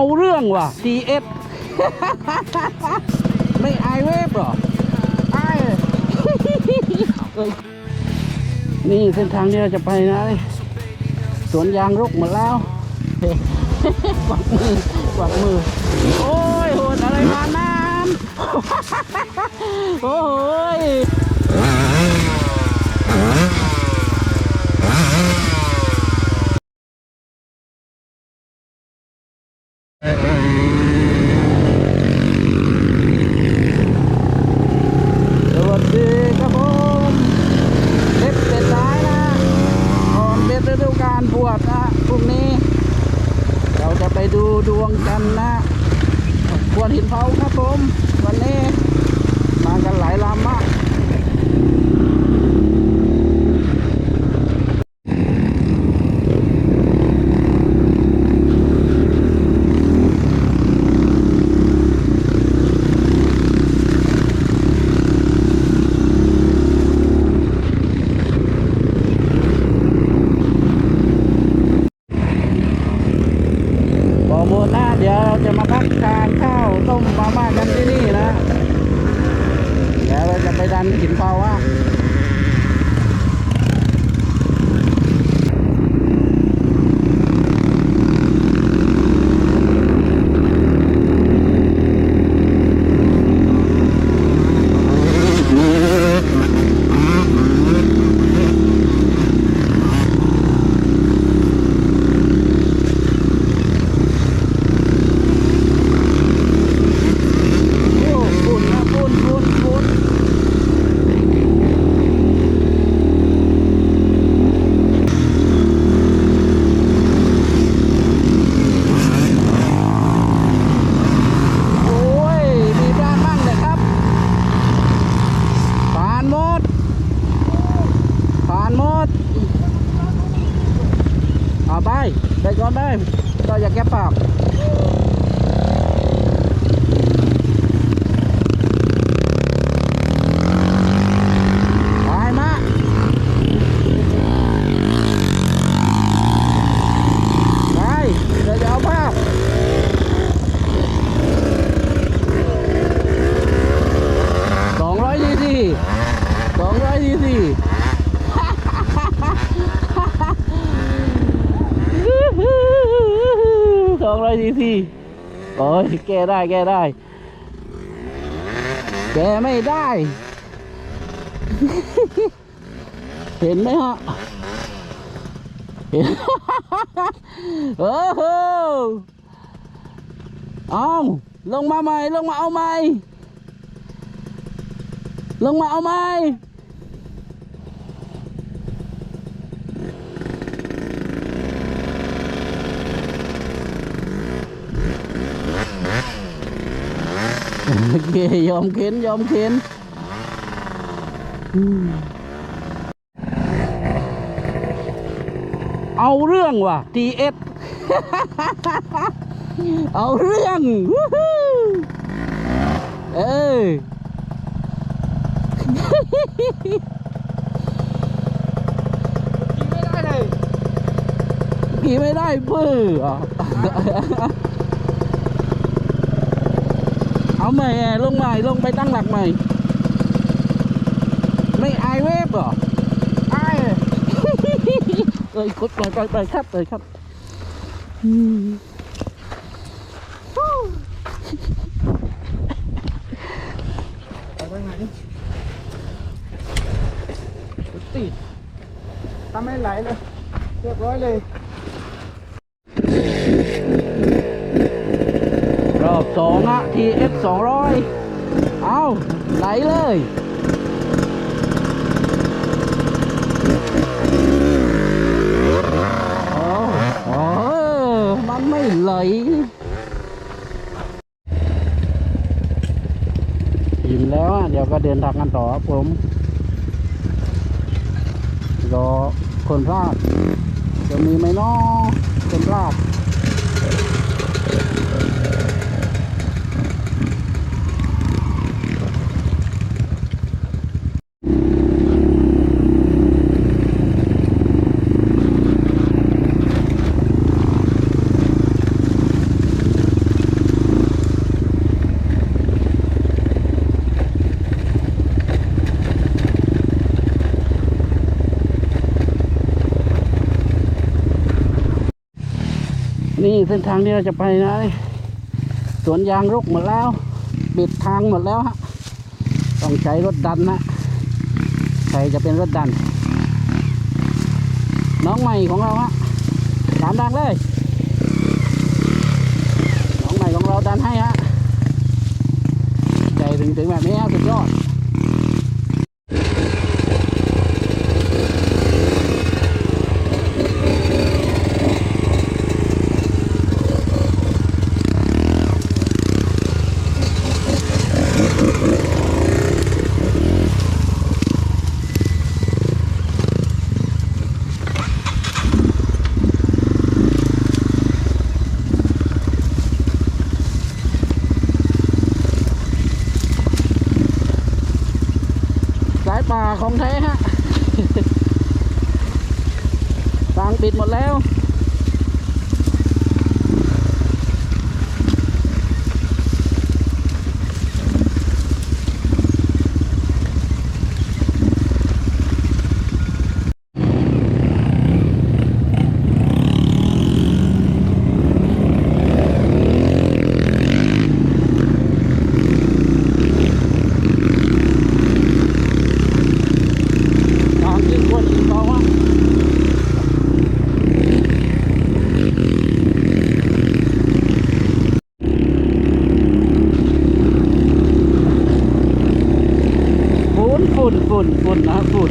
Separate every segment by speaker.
Speaker 1: เอาเรื่องว่ะ DS ไม่อายเวฟเหรออายเอ้ยนี่เส้นทางที่เราจะไปนะ สวนยางรกหมดแล้วกวักมือกวักมือ โอ้ยโหดอะไรมาน้ำโอ้ย โอ้ยแกได้แกได้ แกไม่ได้ เห็นไหมฮะเห็นโอ้โหเอาลงมาใหม่ ลงมาเอาใหม่ ลงมาเอาใหม่ โอเค ยอมเข็น ยอมเข็นเอาเรื่องว่ะ DS เอาเรื่องวู้ฮู้เออ
Speaker 2: ไม่ได้เลย
Speaker 1: ขี่ไม่ได้เพื่อ เอาใหม่ลงใหม่ลงไปตั้งหลักใหม่ ไม่อายเวฟเหรอ
Speaker 2: ไอ้
Speaker 1: เอ้ยกดปล่อยปล่อยปล่อยครับปล่อยครับอืม
Speaker 2: ไปไปไหนติดทำให้ไหลเลย เรียบร้อยเลย
Speaker 1: รอบสองอะ TF สองร้อยเอาไหลเลยโอ้โหมันไม่ไหลอิ่มแล้วอะเดี๋ยวก็เดินทางกันต่อครับผมรอคนพลาดจะมีไหมน้อคนพลาด เส้นทางที่เราจะไปนะสวนยางรกหมดแล้วปิดทางหมดแล้วฮะต้องใช้รถดันนะใครจะเป็นรถดัน น้องใหม่ของเราฮะตามดังเลยน้องใหม่ของเราดันให้ฮะใจถึงๆแบบนี้ฮะสุดยอด สายป่าของแท้ฮะ ทาง ปิดหมดแล้ว ทางขึ้นคนอีกเบาฮะฝุ่นฝุ่นฝุ่นฝุ่นนะฝุ่น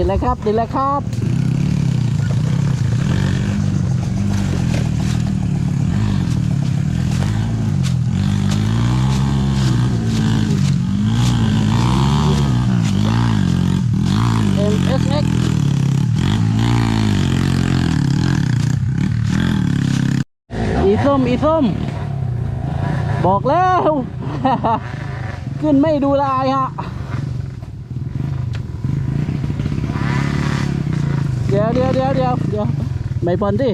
Speaker 1: ติดเลยครับ ติดเลยครับ MSX อีส้ม อีส้ม บอกแล้ว ขึ้นไม่ดูลายฮะ ดี๋ยวเดี๋ยวเดี๋ยวเดี๋ยวเดี๋ยวไม่พอนดิ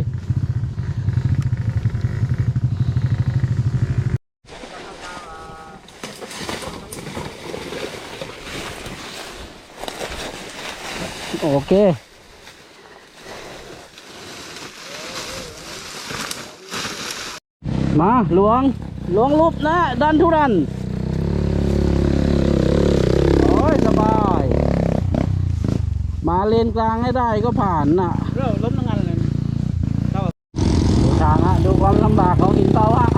Speaker 1: โอเคมาหลวงหลวงรูปนะดันทุรัน โอ้ย สบาย มาเลนกลางให้ได้ก็ผ่านน่ะ
Speaker 2: เริ่มล้มทั้งงานเลย
Speaker 1: ดูทางฮะดูความลำบากของหินเตาฮะ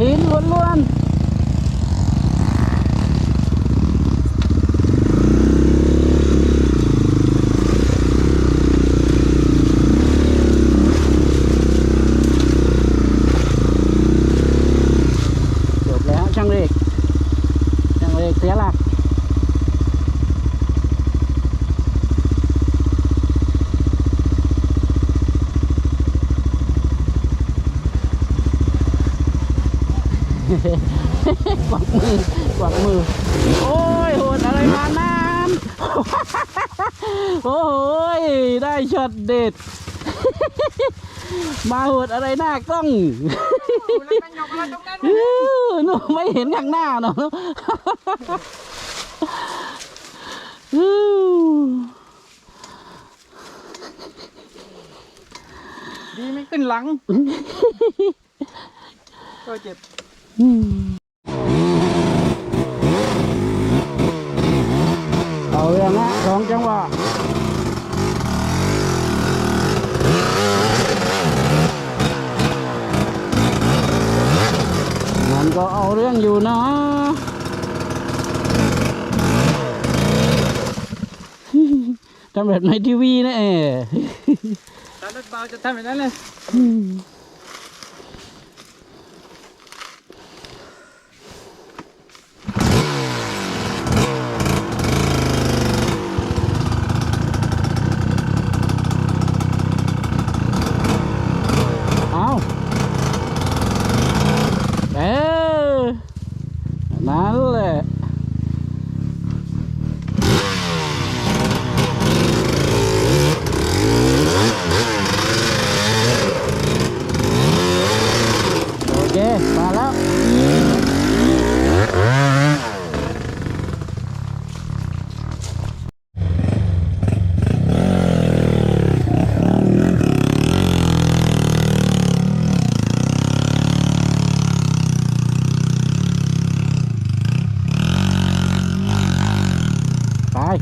Speaker 1: หินล้วนๆจบแล้วช่างเรกช่างเรกเสียหลัก กวักมือกวักมือ โอ้ยโหดอะไรมาน้ำ โอ้ยได้ ช็อตเด็ด มาโหดอะไรหน้ากล้องอื้อหนูไม่เห็นข้างหน้าเนาะอื้อ
Speaker 2: ดีไม่ขึ้นหลังก็เจ็บ
Speaker 1: อืมเอาเรื่องนะสองจังหวะ ก็เอาเรื่องอยู่นะทำแบบในทีวีนะเอ๋
Speaker 2: ตอนรถเบาจะทำแบบนั้นเลย
Speaker 1: đây.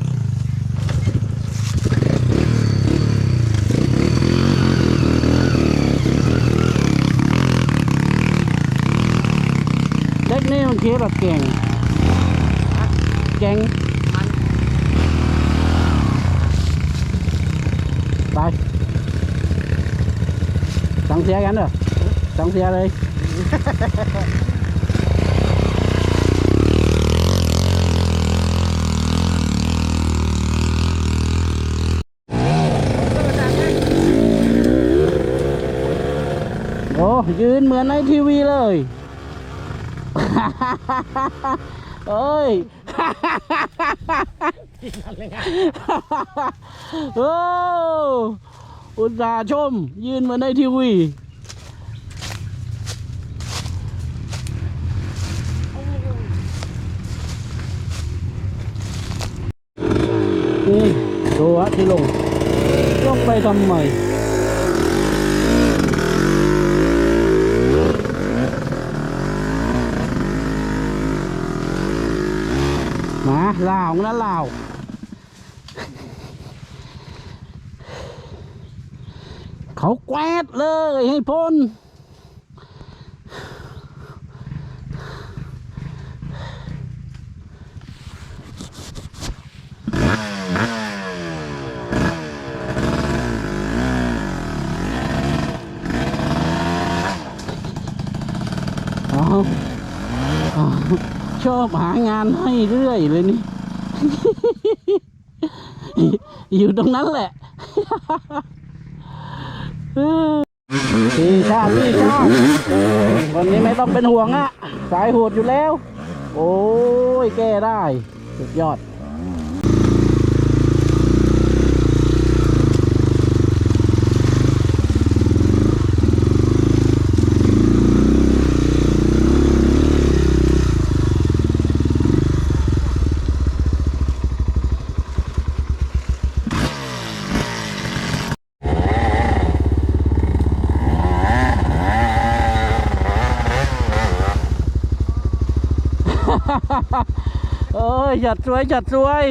Speaker 1: Đất này còn kia là kèn. Kèn.
Speaker 2: Đây. Trong
Speaker 1: xe gắn rồi. Trong xe đi. ยืนเหมือนในทีวีเลย เอ้ยโอ้อุตส่าห์ชม ยืนเหมือนในทีวีนี่ดูฮะที่ลง ลงไปทำไม มาลาวนะลาวเขาแกวดเลยให้พ้นเอาเอา ชอบหางานให้เรื่อยเลยนี่ อยู่ตรงนั้นแหละพี่ชาติพี่ชาติวันนี้ไม่ต้องเป็นห่วงอะสายโหดอยู่แล้ว โอ้ยแก้ได้ สุดยอด หยจัดสวยจัดสวย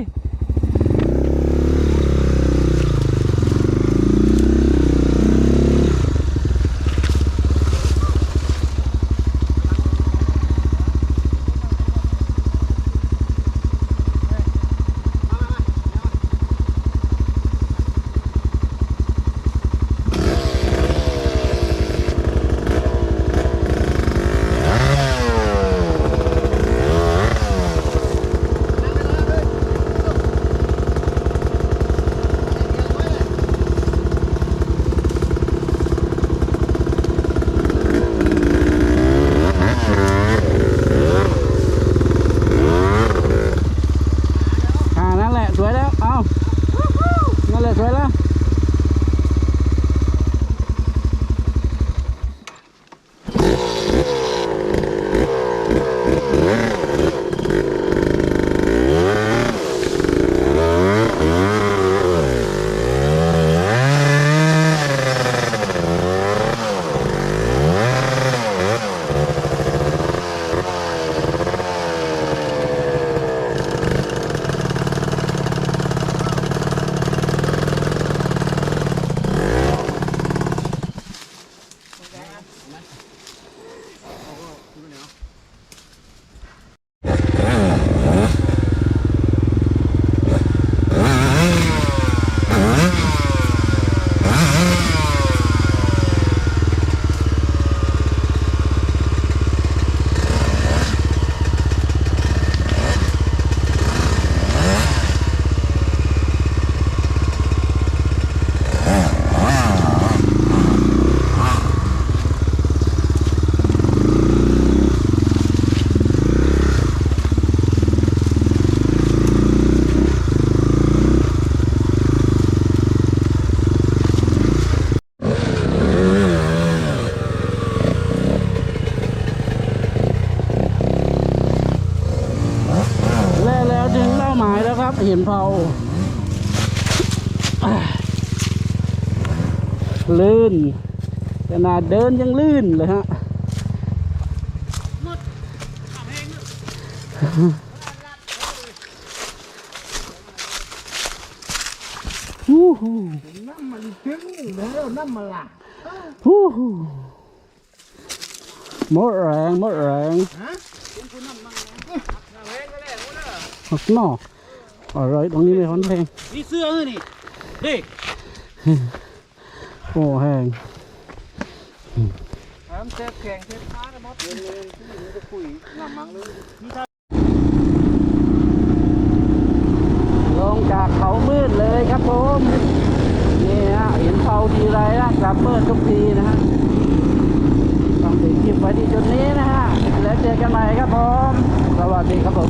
Speaker 1: ครับเห็นเผาลื่นขนาดเดินยังลื่นเลยฮะฮู้ฮู้
Speaker 2: น้ำมันถึงแล้วน้ำมันละ
Speaker 1: ฮู้ฮู้หมดแรงหมดแรง
Speaker 2: ฮะ
Speaker 1: หักหนออร่อยตรงนี้ไม่ค่อนแพง
Speaker 2: นี่เสื้อเออนี่เด็ก
Speaker 1: โอ้แห้ง
Speaker 2: น้ำเจ็บแข็งเจ็บขานะมดเร็วๆที่จะคุยงามมังเลยนี่ถ้า
Speaker 1: ลงจากเขามืดเลยครับผมนี่ฮะเห็นเขาทีไรนะกลับมืดทุกทีนะฮะต้องติดคลิปไว้ที่จุดนี้นะฮะแล้วเจอกันใหม่ครับผม สวัสดีครับผม